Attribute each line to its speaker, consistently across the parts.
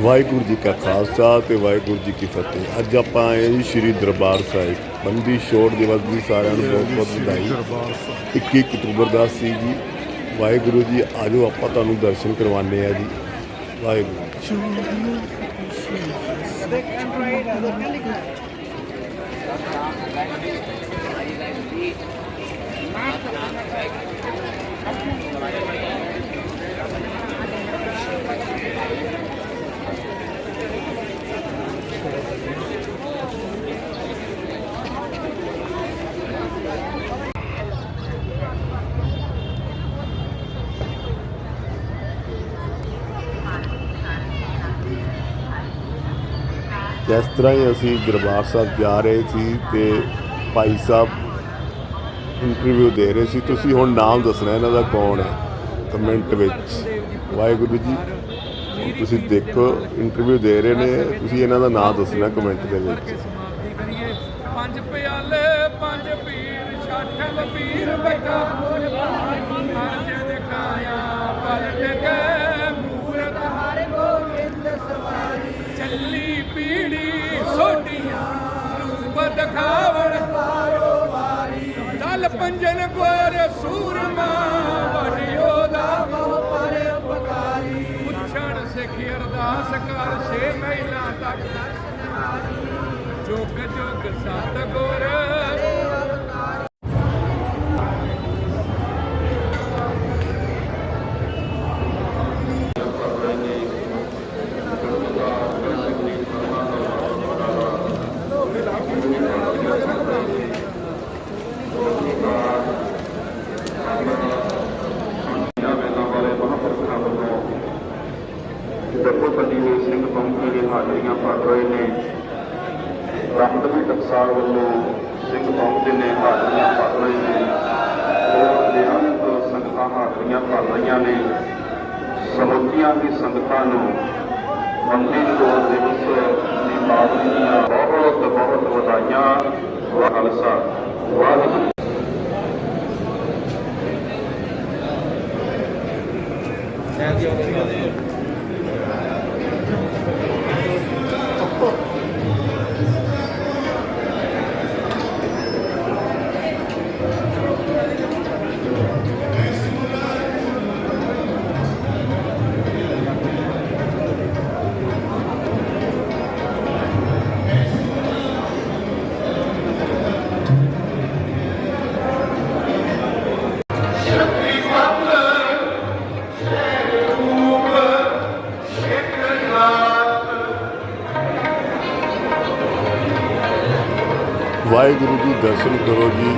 Speaker 1: ਵਾਹਿਗੁਰੂ ਜੀ ਕਾ ਖਾਲਸਾ ਤੇ ਵਾਹਿਗੁਰੂ ਜੀ ਕੀ ਫਤਿਹ। ਅੱਜ ਆਪਾਂ ਆਏ ਹਾਂ ਜੀ ਸ੍ਰੀ ਦਰਬਾਰ ਸਾਹਿਬ, ਬੰਦੀ ਛੋੜ ਦਿਵਸ ਦੀ ਸਾਰਿਆਂ ਨੂੰ ਬਹੁਤ ਬਹੁਤ ਵਧਾਈ। 21 ਅਕਤੂਬਰ ਦਾ ਸੀ ਜੀ। ਵਾਹਿਗੁਰੂ ਜੀ, ਆਜੋ ਆਪਾਂ ਤੁਹਾਨੂੰ ਦਰਸ਼ਨ ਕਰਵਾਉਂਦੇ ਆ ਜੀ। ਵਾਹਿਗੁਰੂ। ਜਿਸ ਤਰ੍ਹਾਂ ਹੀ ਅਸੀਂ ਦਰਬਾਰ ਸਾਹਿਬ ਜਾ ਰਹੇ ਸੀ ਤੇ ਭਾਈ ਸਾਹਿਬ ਇੰਟਰਵਿਊ ਦੇ ਰਹੇ ਸੀ, ਤੁਸੀਂ ਹੁਣ ਨਾਮ ਦੱਸਣਾ ਇਹਨਾਂ ਦਾ ਕੌਣ ਹੈ? ਕਮੈਂਟ ਵਿੱਚ। ਵਾਹਿਗੁਰੂ ਜੀ, ਤੁਸੀਂ ਦੇਖੋ ਇੰਟਰਵਿਊ ਦੇ ਰਹੇ ਨੇ, ਤੁਸੀਂ ਇਹਨਾਂ ਦਾ ਨਾਮ ਦੱਸਣਾ ਕਮੈਂਟ ਦੇ ਵਿੱਚ।
Speaker 2: ਪੰਜ ਪਿਆਲੇ, ਪੰਜ ਪੀਰ, ਛੱਠ ਲਪੀਰ ਬੈਠਾ। ਰੂਪ ਦਿਖਾਵਣ ਪਾਰੋ ਵਾਰੀ ਦਲ ਪੰਜਨ ਗੋਰ ਸੂਰਮਾ ਵਡਿਓ ਦਾ ਮੋ ਪਰ ਉਪਕਾਰੀ ਪੁੱਛਣ ਸਿੱਖ ਅਰਦਾਸ ਕਰ ਛੇ ਮਹੀਨਾ ਤੱਕ ਜੁਗ ਜੁਗ ਸਤਗੁਰ
Speaker 3: ਇਹਨਾਂ ਵੇਲਾਂ ਵਾਲੇ ਮਹਾਂਪੁਰਖਾਂ ਵੱਲੋਂ ਦੇਖੋ ਪੱਲੀ ਹੋਈ ਸਿੰਘ ਪੰਕੀ ਦੇ ਹਾਜ਼ਰੀਆਂ ਭਰ ਰਹੇ ਨੇ ਬ੍ਰਹਮਦਵੀ ਟਕਸਾਲ ਵੱਲੋਂ ਸਿੰਘ ਪੰਕੀ ਨੇ ਹਾਜ਼ਰੀਆਂ ਭਰ ਰਹੇ ਨੇ ਹੋਰ ਬੇਅੰਤ ਸੰਗਤਾਂ ਹਾਜ਼ਰੀਆਂ ਭਰ ਨੇ ਸਮੁੱਚੀਆਂ ਦੀ ਸੰਗਤਾਂ ਨੂੰ ਮੰਦੀ ਛੋੜ ਦਿਵਸ ਦੀ ਪਾਵਨੀ ਦੀਆਂ ਬਹੁਤ ਬਹੁਤ ਵਧਾਈਆਂ ਵਾਹ ਖਾਲਸਾ ਵਾਹਿਗੁਰੂ।
Speaker 1: ਵਾਹਿਗੁਰੂ ਜੀ ਦਰਸ਼ਨ ਕਰੋ ਜੀ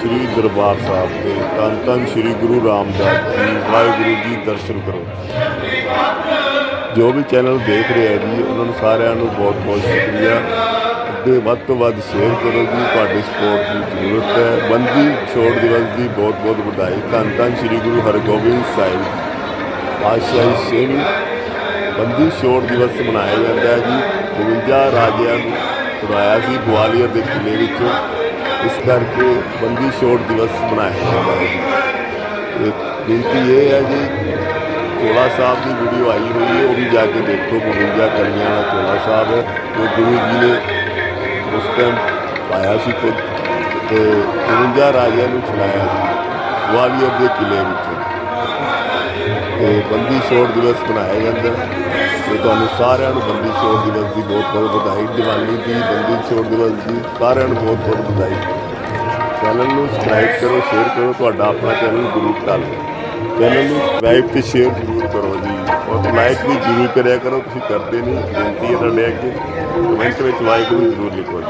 Speaker 1: ਸ੍ਰੀ ਦਰਬਾਰ ਸਾਹਿਬ ਦੇ। ਧੰਨ ਧੰਨ ਸ੍ਰੀ ਗੁਰੂ ਰਾਮਦਾਸ ਜੀ, ਵਾਹਿਗੁਰੂ ਜੀ ਦਰਸ਼ਨ ਕਰੋ। ਜੋ ਵੀ ਚੈਨਲ ਦੇਖ ਰਿਹਾ ਜੀ, ਉਹਨਾਂ ਨੂੰ ਸਾਰਿਆਂ ਨੂੰ ਬਹੁਤ ਬਹੁਤ ਸ਼ੁਕਰੀਆ। ਅੱਗੇ ਵੱਧ ਤੋਂ ਵੱਧ ਸ਼ੇਅਰ ਕਰੋ ਜੀ, ਤੁਹਾਡੀ ਸਪੋਰਟ ਦੀ ਜ਼ਰੂਰਤ ਹੈ। ਬੰਦੀ ਛੋੜ ਦਿਵਸ ਦੀ ਬਹੁਤ ਬਹੁਤ ਵਧਾਈ। ਧੰਨ ਧੰਨ ਸ੍ਰੀ ਗੁਰੂ ਹਰਗੋਬਿੰਦ ਸਾਹਿਬ ਪਾਤਸ਼ਾਹੀ ਸਿੰਘ ਬੰਦੀ ਛੋੜ ਦਿਵਸ ਮਨਾਇਆ ਜਾਂਦਾ ਹੈ ਜੀ। 52 ਰਾਜਿਆਂ ਨੂੰ ਛੁਡਾਇਆ ਸੀ ਗਵਾਲੀਅਰ ਦੇ ਕਿਲੇ ਵਿੱਚ ਇਸ ਕਰਕੇ ਬੰਦੀ ਛੋੜ ਦਿਵਸ ਮਨਾਇਆ ਜਾਂਦਾ ਹੈ ਜੀ ਬੇਨਤੀ ਇਹ ਹੈ ਜੀ, ਚੋਲਾ ਸਾਹਿਬ ਦੀ ਵੀਡੀਓ ਆਈ ਹੋਈ ਹੈ, ਉਹ ਵੀ ਜਾ ਕੇ ਦੇਖੋ 52 ਕਲੀਆਂ ਵਾਲਾ ਚੋਲਾ ਸਾਹਿਬ ਹੈ, ਜੋ ਗੁਰੂ ਜੀ ਨੇ ਉਸ ਟਾਈਮ ਪਾਇਆ ਸੀ ਖੁਦ ਤੇ 52 ਰਾਜਿਆਂ ਨੂੰ ਛੁਡਾਇਆ ਸੀ ਗਵਾਲੀਅਰ ਦੇ ਕਿਲੇ ਵਿੱਚੋਂ ਤੇ ਬੰਦੀ ਛੋੜ ਦਿਵਸ ਮਨਾਇਆ ਜਾਂਦਾ ਹੈ। ਤੇ ਤੁਹਾਨੂੰ ਸਾਰਿਆਂ ਨੂੰ ਬੰਦੀ ਛੋੜ ਦਿਵਸ ਦੀ ਬਹੁਤ ਬਹੁਤ ਵਧਾਈ, ਦੀਵਾਲੀ ਦੀ ਬੰਦੀ ਛੋੜ ਦਿਵਸ ਦੀ ਸਾਰਿਆਂ ਨੂੰ ਬਹੁਤ ਬਹੁਤ ਵਧਾਈ। ਚੈਨਲ ਨੂੰ ਸਬਸਕ੍ਰਾਈਬ ਕਰੋ ਸ਼ੇਅਰ ਕਰੋ, ਤੁਹਾਡਾ ਆਪਣਾ ਚੈਨਲ ਗੁਰੂ ਕਾਲ ਚੈਨਲ ਨੂੰ ਸਬਸਕ੍ਰਾਈਬ ਤੇ ਸ਼ੇਅਰ ਜ਼ਰੂਰ ਕਰੋ ਜੀ। ਔਰ ਲਾਈਕ ਵੀ ਜ਼ਰੂਰ ਕਰਿਆ ਕਰੋ, ਤੁਸੀਂ ਕਰਦੇ ਨਹੀਂ, ਬੇਨਤੀ ਹੈ ਤੁਹਾਡੇ ਅੱਗੇ। ਕਮੈਂਟ ਵਿੱਚ ਵਾਹਿਗੁਰੂ ਜ਼ਰੂਰ ਲਿਖੋ ਜੀ।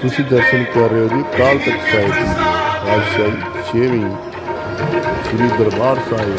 Speaker 1: ਤੁਸੀਂ ਦਰਸ਼ਨ ਕਰ ਰਹੇ ਹੋ ਜੀ ਕਾਲ ਤਖ਼ਤ ਸਾਹਿਬ ਜੀ। ਪਾਤਸ਼ਾਹੀ ਛੇਵੀਂ, ਸ੍ਰੀ ਦਰਬਾਰ ਸਾਹਿਬ।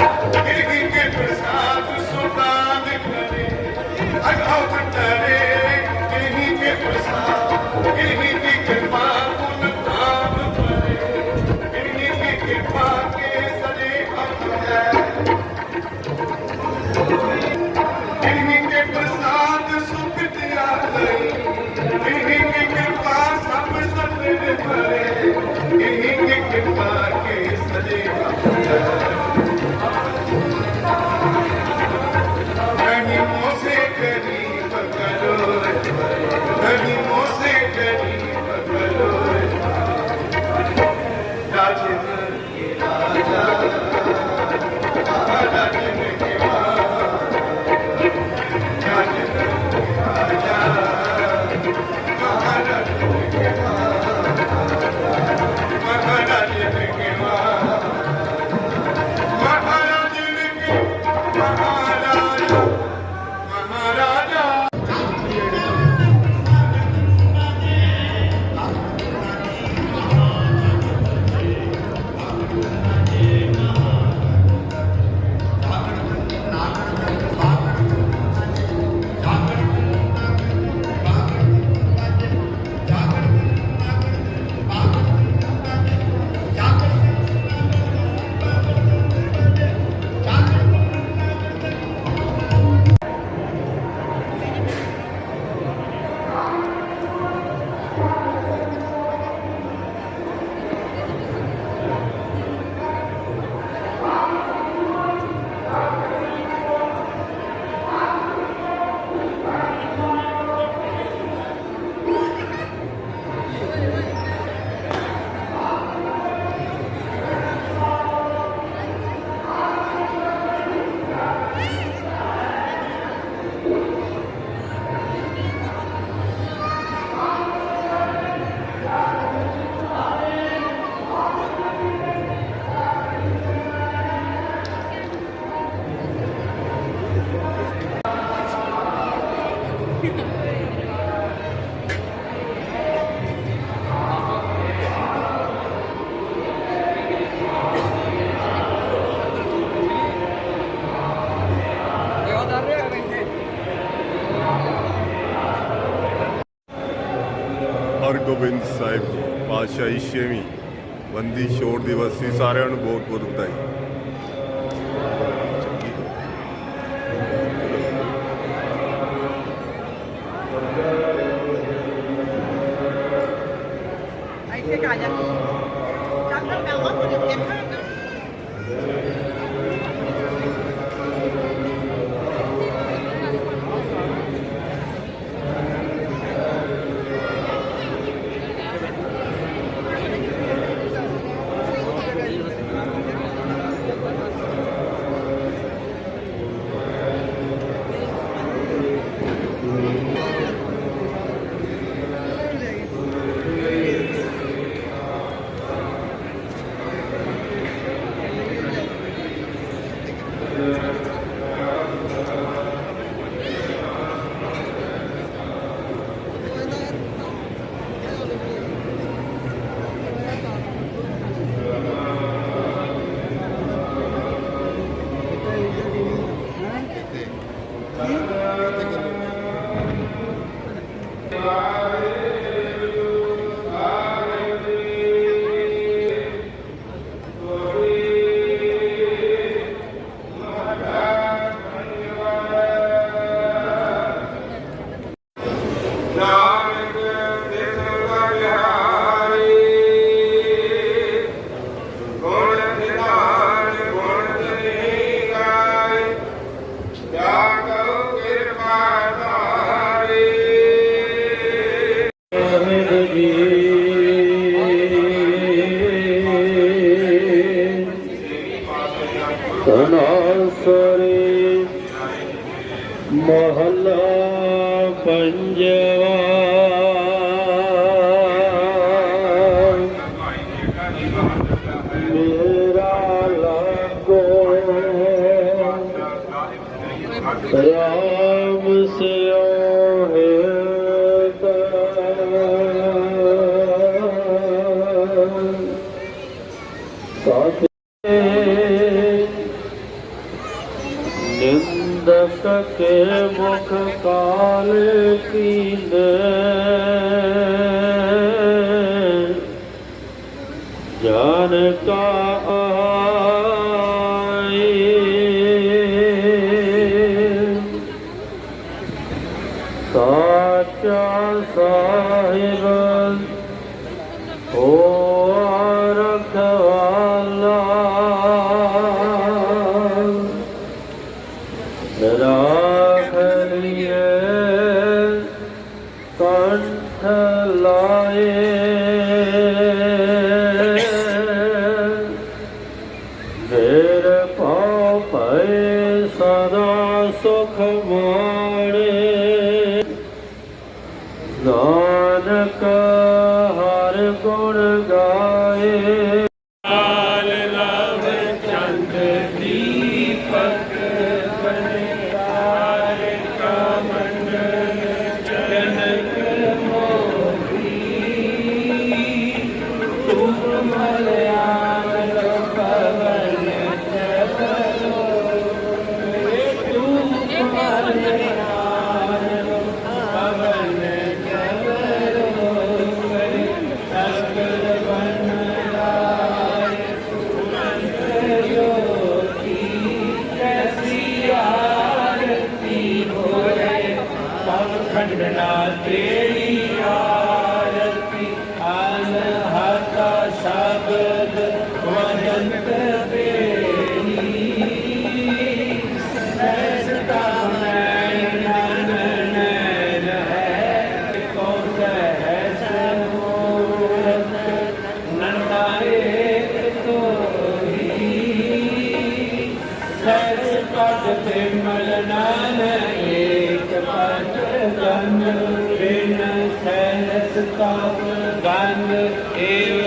Speaker 4: కార్యాలను పోగొట్టుకోగలుగుతాయి Coca-Cola. ਮਲਨਾ ਏਕ ਪਟ ਗਨ ਬਿਨ ਸਹਿਸ ਤਾਪ ਗਨ ਏਵ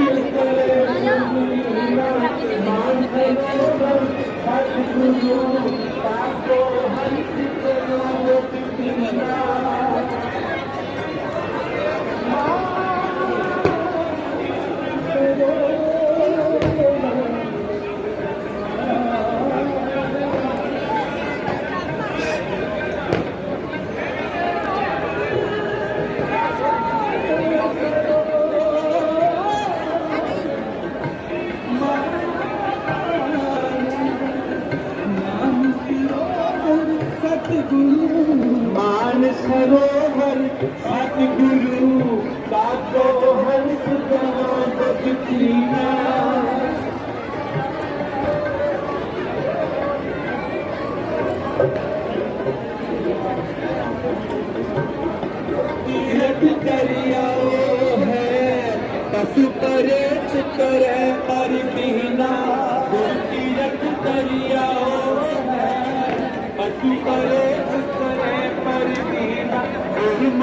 Speaker 4: ਸਰੋਵਰ ਸਤਿਗੁਰੂ ਦਾਤੋ ਹਰ ਸੁਖ ਦਾ ਬਖਸ਼ੀਨਾ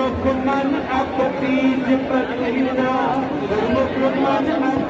Speaker 4: Mukman Apopi Jipatmina Mukman
Speaker 5: Apopi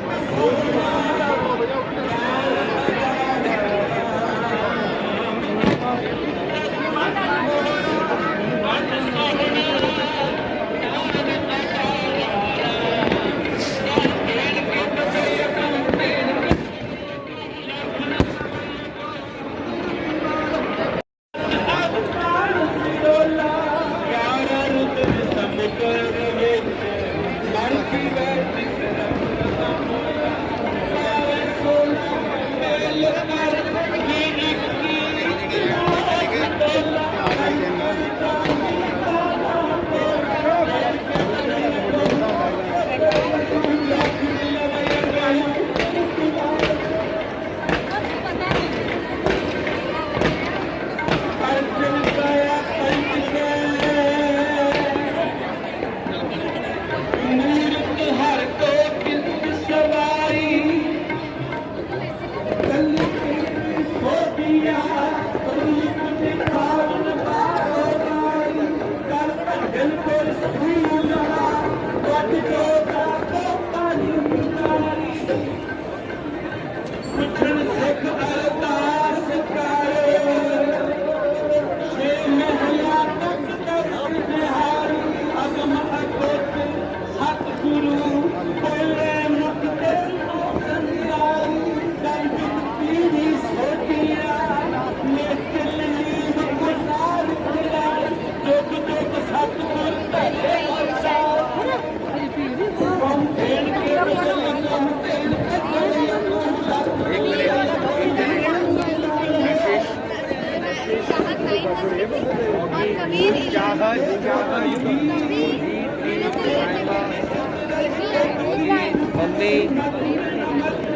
Speaker 5: pessoa.
Speaker 2: मुरली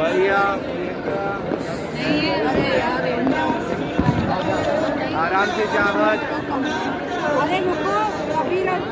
Speaker 2: भैया आराम से जावत
Speaker 5: अरे मुको